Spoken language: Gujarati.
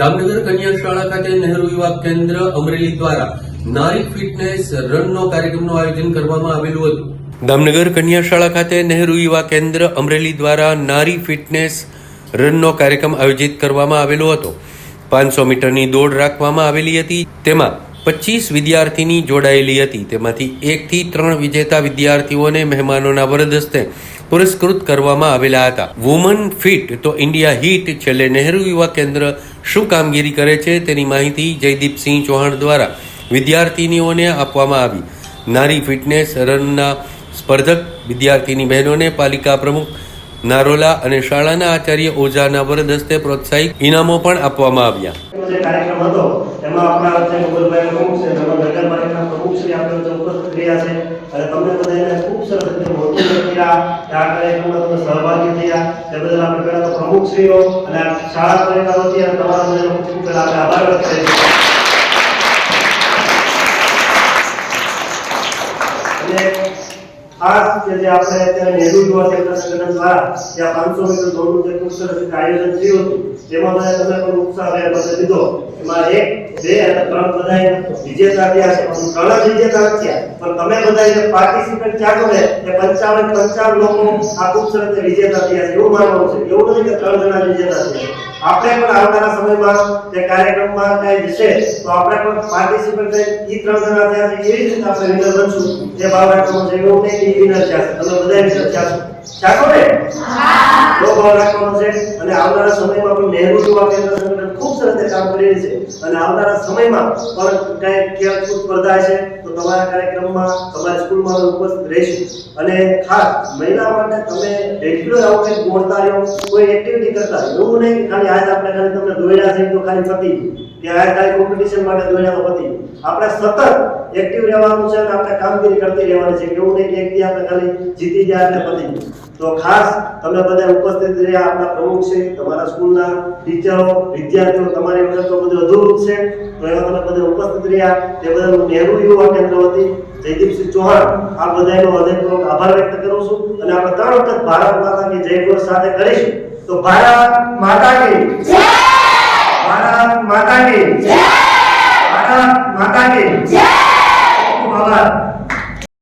દામનગર કન્યા શાળા ખાતે નહેરુ યુવા કેન્દ્ર અમરેલી દ્વારા નારી ફિટનેસ રનનો કાર્યક્રમનું આયોજન કરવામાં આવેલું હતું. દામનગર કન્યા શાળા ખાતે નહેરુ યુવા કેન્દ્ર અમરેલી દ્વારા નારી ફિટનેસ રનનો કાર્યક્રમ આયોજિત કરવામાં આવેલો હતો. પાંચસો મીટરની દોડ રાખવામાં આવેલી હતી. તેમાં પચીસ વિદ્યાર્થીની જોડાયેલી હતી. તેમાંથી એકથી ત્રણ વિજેતા વિદ્યાર્થીઓને મહેમાનોના વરદસ્તે પુરસ્કૃત કરવામાં આવેલા હતા. વુમન ફિટ તો ઇન્ડિયા હિટ છેલ્લે નહેરુ યુવા કેન્દ્ર શું કામગીરી કરે છે તેની માહિતી જયદીપસિંહ ચૌહાણ દ્વારા વિદ્યાર્થીનીઓને આપવામાં આવી. નારી ફિટનેસ રનના સ્પર્ધક વિદ્યાર્થીની બહેનોને પાલિકા પ્રમુખ નારોલા અને શાળાના આચાર્ય ઓઝાના વરદસ્તે પ્રોત્સાહિત ઇનામો પણ આપવામાં આવ્યા. કાર્યક્રમ હતો, એમાં આપણા છે અને તમને બધાને ખૂબ સરસ રીતે કર્યા આ કાર્યક્રમમાં તમે સહભાગી થયા. તે બદલ આપણે પહેલા તો પ્રમુખ શ્રીઓ અને શાળા વતી અને તમારા બધાનો ખૂબ ખૂબ આભાર વ્યક્ત કરીએ છીએ અને ખાસ કે 500 મીટર દોડનું જે ખૂબ લીધો એમાં એક, બે અને ત્રણ બધાએ વિજેતા થયા છે. વિજેતા પણ તમે બધા જે પાર્ટિસિપેટ છો ને, એ પંચાવન પંચાવન લોકો આ ખૂબ સરસ વિજેતા થયા એવું માનવાનું છે. એવું નથી કે ત્રણ જણા વિજેતા થયા. આપણે પણ આવનારા સમયમાં જે કાર્યક્રમમાં કઈ જશે તો આપણે પણ પાર્ટિસિપેટ થઈ ઈ ત્રણ જણા ત્યાં એવી રીતે આપણે વિનર બનશું. એ ભાવ રાખવાનો છે એવું નહીં વિનર છે. તમે બધા વિનર થયા ચાલો ને? રાખવાનો છે અને આવનારા સમયમાં પણ નહેરુ યુવા કેન્દ્ર સંગઠન ખૂબ સરસ કામ કરી રહી છે. અને આવનારા સમયમાં પણ કઈ ખેલકૂદ સ્પર્ધા છે, તો તમારા કાર્યક્રમમાં તમારી સ્કૂલમાં ઉપસ્થિત રહીશું. અને ખાસ મહિલા માટે તમે રેગ્યુલર આવો કંઈક દોડતા રહ્યો, કોઈ એક્ટિવિટી કરતા એવું નહીં ખાલી આજ આપણે ખાલી તમને દોડ્યા છે, તો ખાલી પતી કે આજ ખાલી કોમ્પિટિશન માટે દોડ્યા પતી આપણે સતત એક્ટિવ રહેવાનું છે અને આપણે કામગીરી કરતી રહેવાની છે. એવું નહીં કે એક આપણે ખાલી જીતી ગયા એટલે પતી તો ખાસ તમે બધા ઉપસ્થિત રહ્યા આપણા પ્રમુખ છે તમારા સ્કૂલના ટીચરો વિદ્યાર્થીઓ તમારી વગર તો બધું અધૂરું છે. તો એવા તમે બધા ઉપસ્થિત રહ્યા તે બધા હું નહેરુ યુવા કેન્દ્ર વતી જયદીપસિંહ ચૌહાણ આ બધાનો હૃદયપૂર્વક આભાર વ્યક્ત કરું છું અને આપણે ત્રણ વખત ભારત માતાની જય ઘોષ સાથે કરીશું. તો ભારત માતાની જય! ભારત માતાની જય! ભારત માતા કી. ખૂબ આભાર.